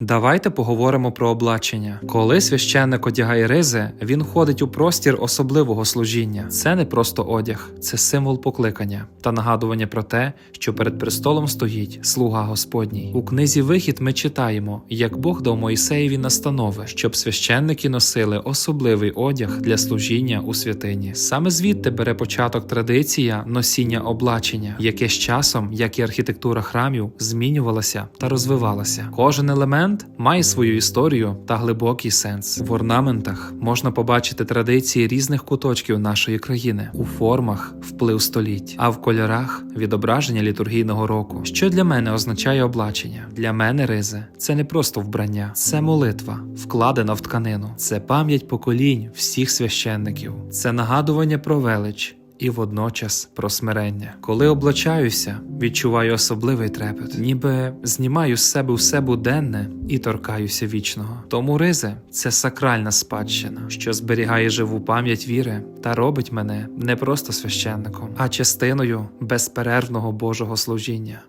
Давайте поговоримо про облачення. Коли священник одягає ризи, він входить у простір особливого служіння. Це не просто одяг, це символ покликання та нагадування про те, що перед престолом стоїть слуга Господній. У книзі Вихід ми читаємо, як Бог дав Моїсеєві настанови, щоб священники носили особливий одяг для служіння у святині. Саме звідти бере початок традиція носіння облачення, яке з часом, як і архітектура храмів, змінювалася та розвивалася. Кожен елемент має свою історію та глибокий сенс. В орнаментах можна побачити традиції різних куточків нашої країни, у формах вплив століть, а в кольорах відображення літургійного року. Що для мене означає облачення? Для мене ризи це не просто вбрання, це молитва, вкладена в тканину, це пам'ять поколінь всіх священників, це нагадування про велич і водночас про смирення. Коли облачаюся, відчуваю особливий трепет, ніби знімаю з себе все буденне і торкаюся вічного. Тому ризи це сакральна спадщина, що зберігає живу пам'ять віри та робить мене не просто священником, а частиною безперервного Божого служіння.